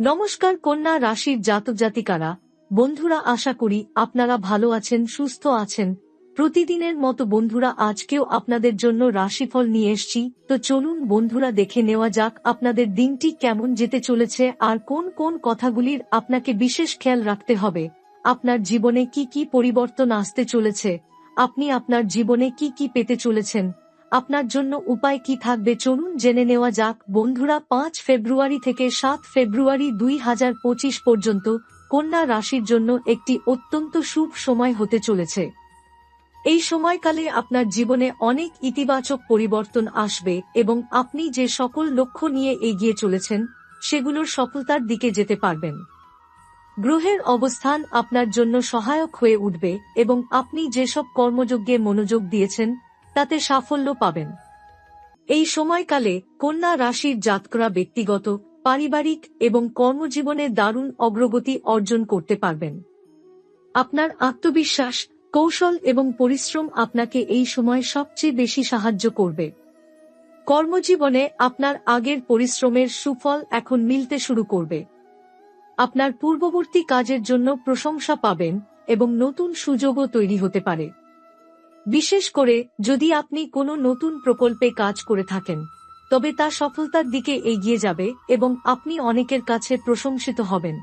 নমস্কার কন্যা রাশির জাতক জাতিকারা। বন্ধুরা, আশা করি আপনারা ভালো আছেন, সুস্থ আছেন। প্রতিদিনের মতো বন্ধুরা, আজকেও আপনাদের জন্য রাশিফল নিয়ে এসছি। তো চলুন বন্ধুরা, দেখে নেওয়া যাক আপনাদের দিনটি কেমন যেতে চলেছে আর কোন কোন কথাগুলির আপনাকে বিশেষ খেয়াল রাখতে হবে। আপনার জীবনে কি কি পরিবর্তন আসতে চলেছে? আপনি আপনার জীবনে কি কি পেতে চলেছেন? আপনার জন্য উপায় কি থাকবে চলুন জেনে নেওয়া যাক। বন্ধুরা, পাঁচ ফেব্রুয়ারি থেকে সাত ফেব্রুয়ারি দুই হাজার পঁচিশ পর্যন্ত কন্যা রাশির জন্য একটি অত্যন্ত শুভ সময় হতে চলেছে। এই সময়কালে আপনার জীবনে অনেক ইতিবাচক পরিবর্তন আসবে এবং আপনি যে সকল লক্ষ্য নিয়ে এগিয়ে চলেছেন, সেগুলোর সফলতার দিকে যেতে পারবেন। গ্রহের অবস্থান আপনার জন্য সহায়ক হয়ে উঠবে এবং আপনি যেসব কর্মযজ্ঞে মনোযোগ দিয়েছেন তাতে সাফল্য পাবেন। এই সময়কালে কন্যা রাশির জাতকরা ব্যক্তিগত, পারিবারিক এবং কর্মজীবনে দারুণ অগ্রগতি অর্জন করতে পারবেন। আপনার আত্মবিশ্বাস, কৌশল এবং পরিশ্রম আপনাকে এই সময় সবচেয়ে বেশি সাহায্য করবে। কর্মজীবনে আপনার আগের পরিশ্রমের সুফল এখন মিলতে শুরু করবে। আপনার পূর্ববর্তী কাজের জন্য প্রশংসা পাবেন এবং নতুন সুযোগও তৈরি হতে পারে। বিশেষ করে যদি আপনি কোনো নতুন প্রকল্পে কাজ করে থাকেন, তবে তা সফলতার দিকে এগিয়ে যাবে এবং আপনি অনেকের কাছে প্রশংসিত হবেন।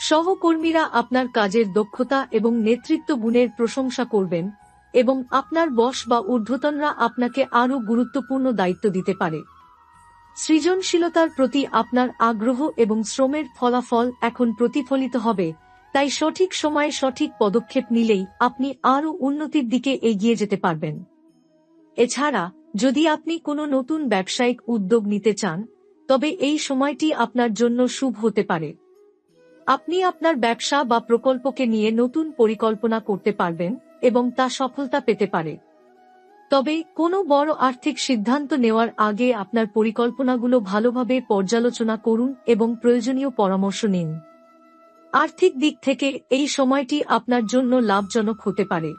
সহকর্মীরা আপনার কাজের দক্ষতা এবং নেতৃত্ব গুণের প্রশংসা করবেন এবং আপনার বস বা ঊর্ধ্বতনরা আপনাকে আরও গুরুত্বপূর্ণ দায়িত্ব দিতে পারে। সৃজনশীলতার প্রতি আপনার আগ্রহ এবং শ্রমের ফলাফল এখন প্রতিফলিত হবে তাই সঠিক সময়ে সঠিক পদক্ষেপ নিলেই আপনি আরও উন্নতির দিকে এগিয়ে যেতে পারবেন। এছাড়া, যদি আপনি কোনো নতুন ব্যবসায়িক উদ্যোগ নিতে চান, তবে এই সময়টি আপনার জন্য শুভ হতে পারে। আপনি আপনার ব্যবসা বা প্রকল্পকে নিয়ে নতুন পরিকল্পনা করতে পারবেন এবং তা সফলতা পেতে পারে। তবে কোনো বড় আর্থিক সিদ্ধান্ত নেওয়ার আগে আপনার পরিকল্পনাগুলো ভালোভাবে পর্যালোচনা করুন এবং প্রয়োজনীয় পরামর্শ নিন। আর্থিক দিক থেকে এই সময়টি আপনার জন্য লাভজনক হতে পারে।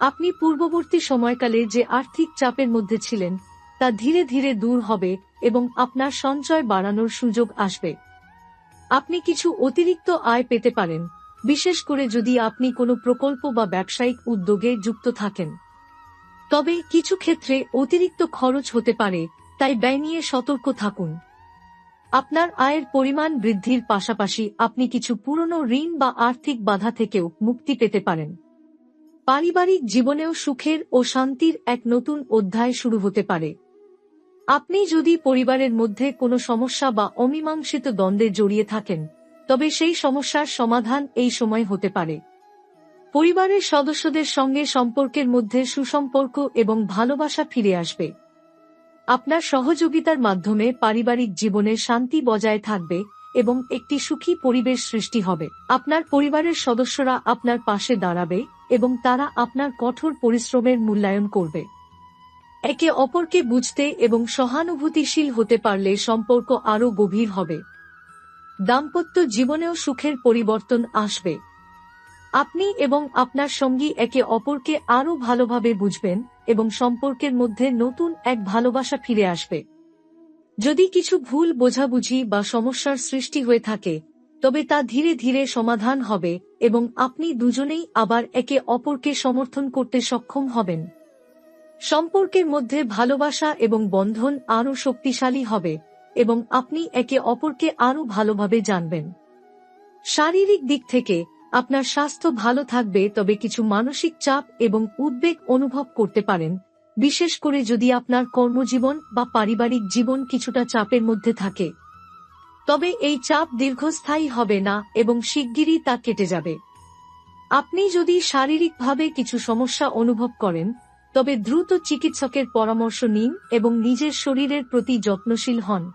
আপনি পূর্ববর্তী সময়কালে যে আর্থিক চাপের মধ্যে ছিলেন, তা ধীরে ধীরে দূর হবে এবং আপনার সঞ্চয় বাড়ানোর সুযোগ আসবে। আপনি কিছু অতিরিক্ত আয় পেতে পারেন, বিশেষ করে যদি আপনি কোনো প্রকল্প বা ব্যবসায়িক উদ্যোগে যুক্ত থাকেন। তবে কিছু ক্ষেত্রে অতিরিক্ত খরচ হতে পারে, তাই ব্যয় নিয়ে সতর্ক থাকুন। আপনার আয়ের পরিমাণ বৃদ্ধির পাশাপাশি আপনি কিছু পুরনো ঋণ বা আর্থিক বাধা থেকেও মুক্তি পেতে পারেন। পারিবারিক জীবনেও সুখের ও শান্তির এক নতুন অধ্যায় শুরু হতে পারে। আপনি যদি পরিবারের মধ্যে কোনো সমস্যা বা অমীমাংসিত দ্বন্দ্বে জড়িয়ে থাকেন, তবে সেই সমস্যার সমাধান এই সময় হতে পারে। পরিবারের সদস্যদের সঙ্গে সম্পর্কের মধ্যে সুসম্পর্ক এবং ভালোবাসা ফিরে আসবে। আপনার সহযোগিতার মাধ্যমে পারিবারিক জীবনে শান্তি বজায় থাকবে এবং একটি সুখী পরিবেশ সৃষ্টি হবে। আপনার পরিবারের সদস্যরা আপনার পাশে দাঁড়াবে এবং তারা আপনার কঠোর পরিশ্রমের মূল্যায়ন করবে। একে অপরকে বুঝতে এবং সহানুভূতিশীল হতে পারলে সম্পর্ক আরও গভীর হবে। দাম্পত্য জীবনেও সুখের পরিবর্তন আসবে। আপনি এবং আপনার সঙ্গী একে অপরকে আরও ভালোভাবে বুঝবেন এবং সম্পর্কের মধ্যে নতুন এক ভালোবাসা ফিরে আসবে। যদি কিছু ভুল বোঝাবুঝি বা সমস্যার সৃষ্টি হয়ে থাকে, তবে তা ধীরে ধীরে সমাধান হবে এবং আপনি দুজনেই আবার একে অপরকে সমর্থন করতে সক্ষম হবেন। সম্পর্কের মধ্যে ভালোবাসা এবং বন্ধন আরও শক্তিশালী হবে এবং আপনি একে অপরকে আরও ভালোভাবে জানবেন। শারীরিক দিক থেকে আপনার স্বাস্থ্য ভালো থাকবে, তবে কিছু মানসিক চাপ এবং উদ্বেগ অনুভব করতে পারেন। বিশেষ করে যদি আপনার কর্মজীবন বা পারিবারিক জীবন কিছুটা চাপের মধ্যে থাকে। তবে এই চাপ দীর্ঘস্থায়ী হবে না এবং শিগগিরই তা কেটে যাবে। আপনি যদি শারীরিকভাবে কিছু সমস্যা অনুভব করেন, তবে দ্রুত চিকিৎসকের পরামর্শ নিন এবং নিজের শরীরের প্রতি যত্নশীল হন।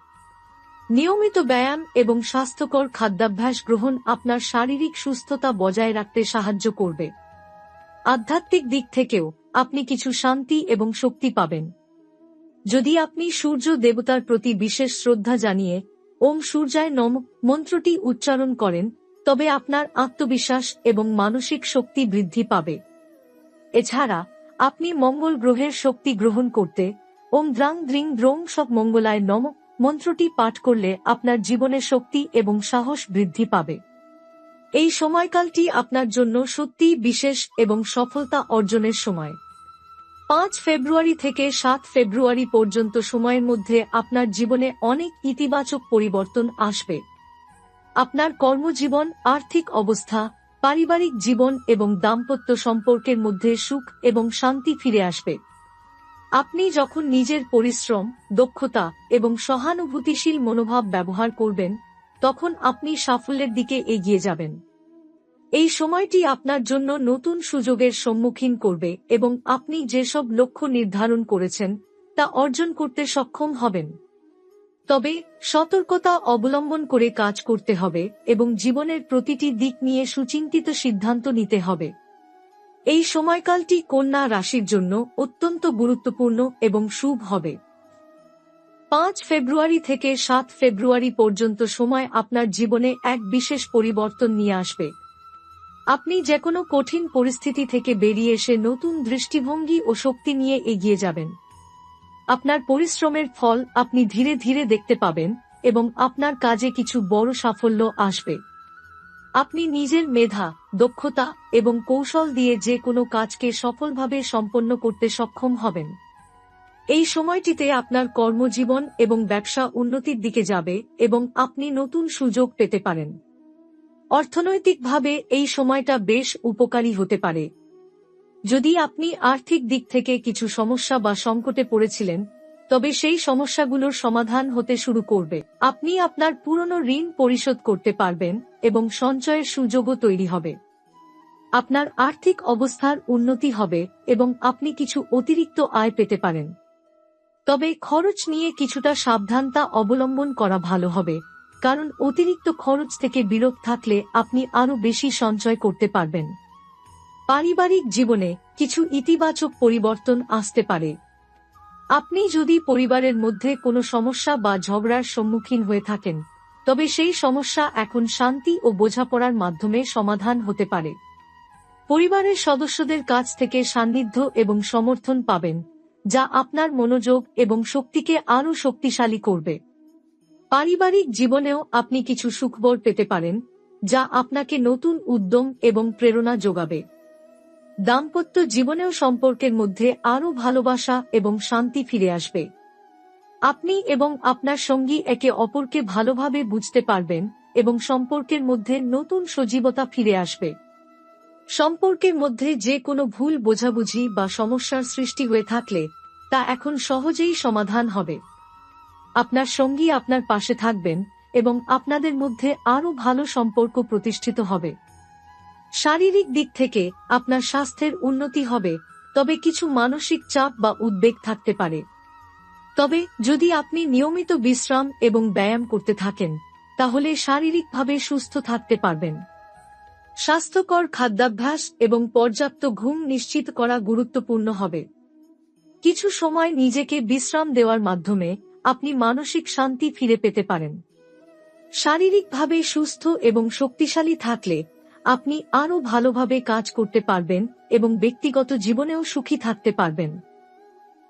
নিয়মিত ব্যায়াম এবং স্বাস্থ্যকর খাদ্যাভ্যাস গ্রহণ আপনার শারীরিক সুস্থতা বজায় রাখতে সাহায্য করবে। আধ্যাত্মিক দিক থেকেও আপনি কিছু শান্তি এবং শক্তি পাবেন। যদি আপনি সূর্য দেবতার প্রতি বিশেষ শ্রদ্ধা জানিয়ে ওম সূর্যায় নম মন্ত্রটি উচ্চারণ করেন, তবে আপনার আত্মবিশ্বাস এবং মানসিক শক্তি বৃদ্ধি পাবে। এছাড়া, আপনি মঙ্গল গ্রহের শক্তি গ্রহণ করতে ওম দ্রাং দ্রিং দ্রোং সব মঙ্গলায় নম মন্ত্রটি পাঠ করলে আপনার জীবনে শক্তি এবং সাহস বৃদ্ধি পাবে। এই সময়কালটি আপনার জন্য সত্যিই বিশেষ এবং সফলতা অর্জনের সময়। পাঁচ ফেব্রুয়ারি থেকে সাত ফেব্রুয়ারি পর্যন্ত সময়ের মধ্যে আপনার জীবনে অনেক ইতিবাচক পরিবর্তন আসবে। আপনার কর্মজীবন, আর্থিক অবস্থা, পারিবারিক জীবন এবং দাম্পত্য সম্পর্কের মধ্যে সুখ এবং শান্তি ফিরে আসবে। আপনি যখন নিজের পরিশ্রম, দক্ষতা এবং সহানুভূতিশীল মনোভাব ব্যবহার করবেন, তখন আপনি সাফল্যের দিকে এগিয়ে যাবেন। এই সময়টি আপনার জন্য নতুন সুযোগের সম্মুখীন করবে এবং আপনি যেসব লক্ষ্য নির্ধারণ করেছেন, তা অর্জন করতে সক্ষম হবেন। তবে, সতর্কতা অবলম্বন করে কাজ করতে হবে এবং জীবনের প্রতিটি দিক নিয়ে সুচিন্তিত সিদ্ধান্ত নিতে হবে। এই সময়কালটি কন্যা রাশির জন্য অত্যন্ত গুরুত্বপূর্ণ এবং শুভ হবে। পাঁচ ফেব্রুয়ারি থেকে সাত ফেব্রুয়ারি পর্যন্ত সময় আপনার জীবনে এক বিশেষ পরিবর্তন নিয়ে আসবে। আপনি যে কোনো কঠিন পরিস্থিতি থেকে বেরিয়ে এসে নতুন দৃষ্টিভঙ্গি ও শক্তি নিয়ে এগিয়ে যাবেন। আপনার পরিশ্রমের ফল আপনি ধীরে ধীরে দেখতে পাবেন এবং আপনার কাজে কিছু বড় সাফল্য আসবে। আপনি নিজের মেধা, দক্ষতা এবং কৌশল দিয়ে যে কোনো কাজকে সফলভাবে সম্পন্ন করতে সক্ষম হবেন। এই সময়টিতে আপনার কর্মজীবন এবং ব্যবসা উন্নতির দিকে যাবে এবং আপনি নতুন সুযোগ পেতে পারেন। অর্থনৈতিকভাবে এই সময়টা বেশ উপকারী হতে পারে। যদি আপনি আর্থিক দিক থেকে কিছু সমস্যা বা সংকটে পড়েছিলেন, তবে সেই সমস্যাগুলোর সমাধান হতে শুরু করবে। আপনি আপনার পুরনো ঋণ পরিশোধ করতে পারবেন এবং সঞ্চয়ের সুযোগও তৈরি হবে। আপনার আর্থিক অবস্থার উন্নতি হবে এবং আপনি কিছু অতিরিক্ত আয় পেতে পারেন। তবে খরচ নিয়ে কিছুটা সাবধানতা অবলম্বন করা ভালো হবে, কারণ অতিরিক্ত খরচ থেকে বিরত থাকলে আপনি আরও বেশি সঞ্চয় করতে পারবেন। পারিবারিক জীবনে কিছু ইতিবাচক পরিবর্তন আসতে পারে। আপনি যদি পরিবারের মধ্যে কোনো সমস্যা বা ঝগড়ার সম্মুখীন হয়ে থাকেন তবে সেই সমস্যা এখন শান্তি ও বোঝাপড়ার মাধ্যমে সমাধান হতে পারে। পরিবারের সদস্যদের কাছ থেকে সান্নিধ্য এবং সমর্থন পাবেন, যা আপনার মনোযোগ এবং শক্তিকে আরও শক্তিশালী করবে। পারিবারিক জীবনেও আপনি কিছু সুখবর পেতে পারেন, যা আপনাকে নতুন উদ্যম এবং প্রেরণা যোগাবে। দাম্পত্য জীবনেও সম্পর্কের মধ্যে আরও ভালোবাসা এবং শান্তি ফিরে আসবে। আপনি এবং আপনার সঙ্গী একে অপরকে ভালোভাবে বুঝতে পারবেন এবং সম্পর্কের মধ্যে নতুন সজীবতা ফিরে আসবে। সম্পর্কের মধ্যে যে কোনো ভুল বোঝাবুঝি বা সমস্যার সৃষ্টি হয়ে থাকলে তা এখন সহজেই সমাধান হবে। আপনার সঙ্গী আপনার পাশে থাকবেন এবং আপনাদের মধ্যে আরও ভালো সম্পর্ক প্রতিষ্ঠিত হবে। শারীরিক দিক থেকে আপনার স্বাস্থ্যের উন্নতি হবে, তবে কিছু মানসিক চাপ বা উদ্বেগ থাকতে পারে। তবে, যদি আপনি নিয়মিত বিশ্রাম এবং ব্যায়াম করতে থাকেন, তাহলে শারীরিকভাবে সুস্থ থাকতে পারবেন। স্বাস্থ্যকর খাদ্যাভ্যাস এবং পর্যাপ্ত ঘুম নিশ্চিত করা গুরুত্বপূর্ণ হবে। কিছু সময় নিজেকে বিশ্রাম দেওয়ার মাধ্যমে আপনি মানসিক শান্তি ফিরে পেতে পারেন। শারীরিকভাবে সুস্থ এবং শক্তিশালী থাকলে আপনি আরও ভালোভাবে কাজ করতে পারবেন এবং ব্যক্তিগত জীবনেও সুখী থাকতে পারবেন।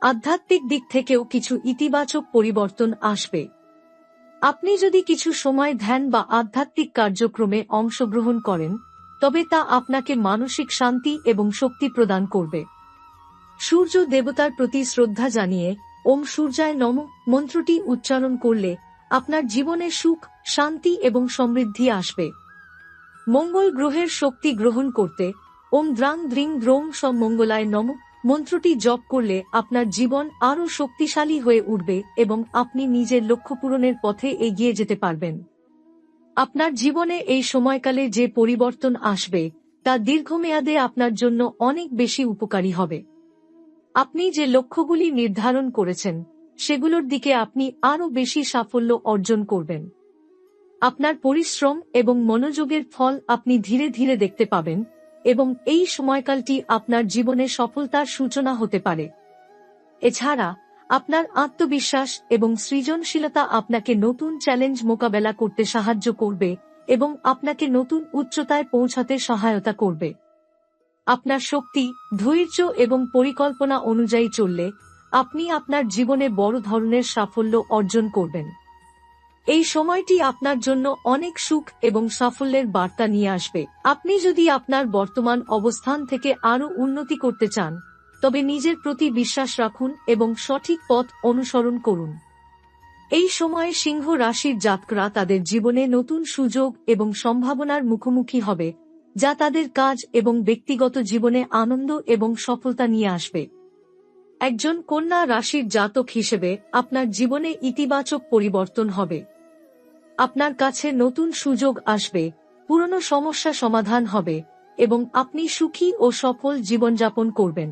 আধ্যাত্মিক দিক থেকেও কিছু ইতিবাচক পরিবর্তন আসবে। আপনি যদি কিছু সময় ধ্যান বা আধ্যাত্মিক কার্যক্রমে অংশগ্রহণ করেন, তবে তা আপনাকে মানসিক শান্তি এবং শক্তি প্রদান করবে। সূর্য দেবতার প্রতি শ্রদ্ধা জানিয়ে, ওম সূর্যায় নম মন্ত্রটি উচ্চারণ করলে আপনার জীবনে সুখ, শান্তি এবং সমৃদ্ধি আসবে। মঙ্গল গ্রহের শক্তি গ্রহণ করতে, ওম দ্রাং দ্রিং দ্রোং সব মঙ্গলায় নম মন্ত্রটি জপ করলে আপনার জীবন আরও শক্তিশালী হয়ে উঠবে এবং আপনি নিজের লক্ষ্য পূরণের পথে এগিয়ে যেতে পারবেন। আপনার জীবনে এই সময়কালে যে পরিবর্তন আসবে, তা দীর্ঘমেয়াদে আপনার জন্য অনেক বেশি উপকারী হবে। আপনি যে লক্ষ্যগুলি নির্ধারণ করেছেন, সেগুলোর দিকে আপনি আরও বেশি সাফল্য অর্জন করবেন। আপনার পরিশ্রম এবং মনোযোগের ফল আপনি ধীরে ধীরে দেখতে পাবেন এবং এই সময়কালটি আপনার জীবনে সফলতার সূচনা হতে পারে। এছাড়া, আপনার আত্মবিশ্বাস এবং সৃজনশীলতা আপনাকে নতুন চ্যালেঞ্জ মোকাবেলা করতে সাহায্য করবে এবং আপনাকে নতুন উচ্চতায় পৌঁছাতে সহায়তা করবে। আপনার শক্তি, ধৈর্য এবং পরিকল্পনা অনুযায়ী চললে আপনি আপনার জীবনে বড় ধরনের সাফল্য অর্জন করবেন। এই সময়টি আপনার জন্য অনেক সুখ এবং সাফল্যের বার্তা নিয়ে আসবে। আপনি যদি আপনার বর্তমান অবস্থান থেকে আরও উন্নতি করতে চান, তবে নিজের প্রতি বিশ্বাস রাখুন এবং সঠিক পথ অনুসরণ করুন। এই সময়ে সিংহ রাশির জাতকরা তাদের জীবনে নতুন সুযোগ এবং সম্ভাবনার মুখোমুখি হবে, যা তাদের কাজ এবং ব্যক্তিগত জীবনে আনন্দ এবং সফলতা নিয়ে আসবে। একজন কন্যা রাশির জাতক হিসেবে আপনার জীবনে ইতিবাচক পরিবর্তন হবে। আপনার কাছে নতুন সুযোগ আসবে, পুরনো সমস্যা সমাধান হবে, এবং আপনি সুখী ও সফল জীবনযাপন করবেন।